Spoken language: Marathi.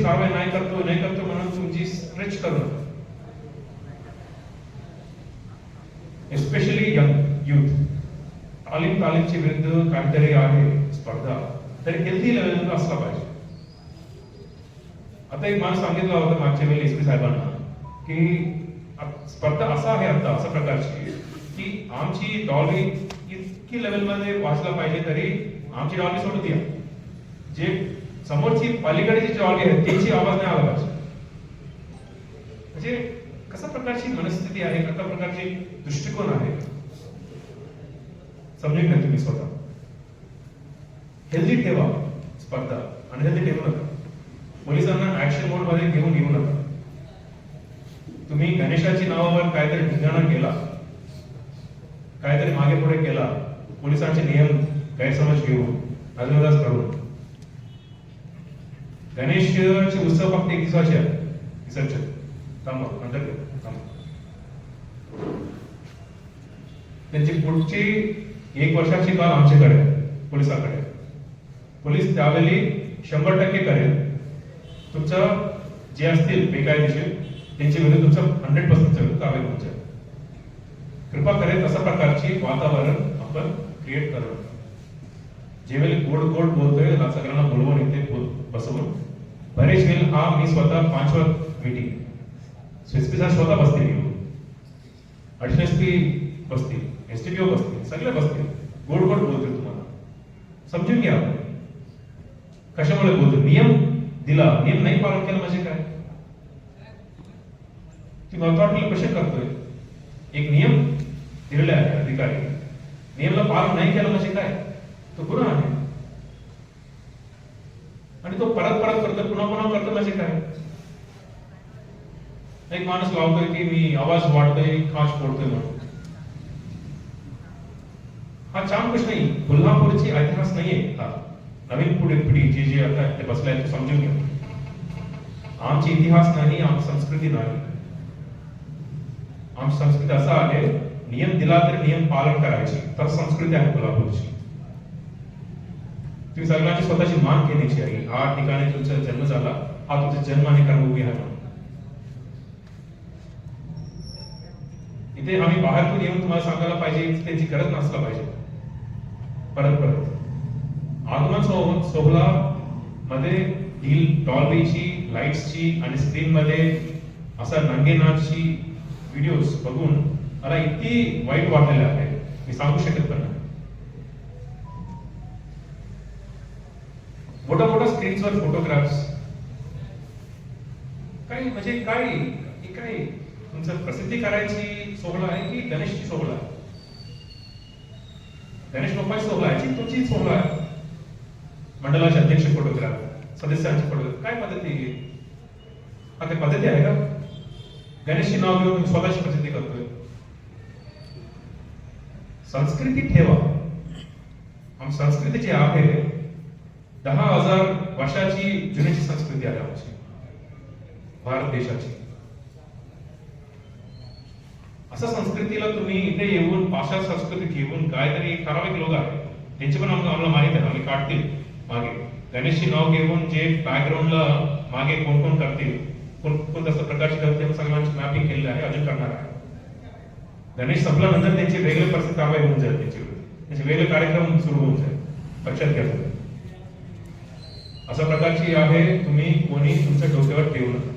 पोलीस कारवाई नाही करतो नाही करतो म्हणून तुमची स्ट्रेच करू नका एस्पेशली यंग युथ तालीम तालीमची विरुद्ध काहीतरी आहे स्पर्धा. तर हेल्दी लेवल असला पाहिजे. आता एक माणूस सांगितलं होतं मागच्या वेळी एस पी साहेबांना की स्पर्धा असा आहे आता अशा प्रकारची की आमची डॉली इतकी लेवलमध्ये वाचला पाहिजे तरी आमची डॉली सोडून द्या. जे समोरची पलीकडची जी डॉली आहे त्याची आवाज नाही आला पाहिजे. म्हणजे कशा प्रकारची मनस्थिती आहे कशा प्रकारची दृष्टिकोन आहे? समजून घ्या तुम्ही स्वतः. हेल्दी ठेवा स्पर्धा. अनहेल्दी ठेवू नका. पोलिसांना ऍक्शन मोडमध्ये घेऊन येऊ नका. तुम्ही गणेशाची नावावर काहीतरी धिंगाणा केला काहीतरी मागे पुढे केला पोलिसांचे नियम गैरसमज घेऊन नजरअंदाज करून गणेशचे उत्सव फक्त एक दिवसाचे आहे. विसर्जन थांबा नंतर त्यांची पुढची एक वर्षाची काल आमच्याकडे पोलिसाकडे पोलिसांकडे पोलीस त्यावेळी शंभर टक्के करेल. तुमचं जे असतील बेकायदेशीर त्यांच्या विरुद्ध तुमचं हंड्रेड पर्सेंट कारवाई तुमच्या कृपा करेल तशा प्रकारची वातावरण आपण क्रिएट करू जेवेळी गोड गोड बोलतोय सगळ्यांना बोलवून इथे बोल- बसवून बरेच मिल हा मी स्वतः पाचवर मीटिंग एसपी स्वतः बसतील येऊन एस पी बसतील एस टी पी ओ बसतील सगळे बसतील गोड गोड बोलतील तुम्हाला. समजून घ्या. कशामुळे बोलतो नियम दिला. नियम नाही पालन केलं म्हणजे काय? तुम्ही अथॉरिटीला कसे करतोय? एक नियम दिलेला आहे अधिकारी. नियमला पालन नाही केलं म्हणजे काय? तो गुन्हा आहे. आणि तो परत परत करतो पुन्हा पुन्हा करतो म्हणजे काय एक माणूस लावतोय की मी आवाज वाढतोय काच फोडतोय म्हणून. हा छान प्रश्न नाही कोल्हापूरची इतिहास नाहीये. हा नवीन पुढे पिढी जे जे आता ते बसलाय ते समजून घ्या. आमची इतिहास नाही आमची संस्कृती नाही. आमची संस्कृती असा आहे नियम दिला तर नियम पालन करायची. तर संस्कृती आहे कोल्हापूरची. तुम्ही सगळ्यांची स्वतःची मान घेण्याची आहे हा ठिकाणी तुमचा जन्म झाला हा तुमचा जन्म आणि कर्मभूमी आहे इथे आम्ही बाहेरून येऊन तुम्हाला सांगायला पाहिजे त्यांची गरज नसला पाहिजे. परत परत. आगमन सोह- सोहळा मध्ये डील डॉल्बीची लाईट्सची आणि स्क्रीन मध्ये असा नंगेनाथची व्हिडिओज बघून मला इतकी वाईट वाटलेलं आहे मी सांगू शकत पण नाही मोठ्या फोटोग्राफ्स म्हणजे काय काय तुमचं प्रसिद्धी करायची सोहळा आहे की गणेशची सोहळा? गणेश बाप्पाची सोहळा आहे तुमची सोहळा आहे. मंडळाचे अध्यक्ष फोटोग्राफ सदस्यांचे फोटोग्राफ काय पद्धती आहे आता पद्धती आहे का? गणेशची नाव घेऊन स्वतःची प्रसिद्धी करतोय. संस्कृती ठेवा. आम संस्कृती जी आहे. दहा हजार वर्षाची जुन्याची संस्कृती आहे आमची. भारत देशाची. असं संस्कृतीला तुम्ही इथे येऊन पाश्चात्य संस्कृती घेऊन काहीतरी ठराविक लोक आहेत. त्यांचे पण आम्हाला आम्हाला माहीत आहे आम्ही काढतील मागे. गणेशची नाव घेऊन जे बॅकग्राऊंडला मागे कोण कोण करतील कोण कोण तसं प्रकारचे करतील सगळ्यांची मॅपिंग केलेली आहे अजून करणार आहे. गणेश संपल्यानंतर त्यांची वेगळे प्रसिद्ध कारवाई होऊन जाईल त्यांची त्यांचे वेगळे कार्यक्रम सुरू होऊन जाईल. लक्षात घ्या अशा प्रकारची आहे तुम्ही कोणी तुमच्या डोक्यावर ठेवू नका.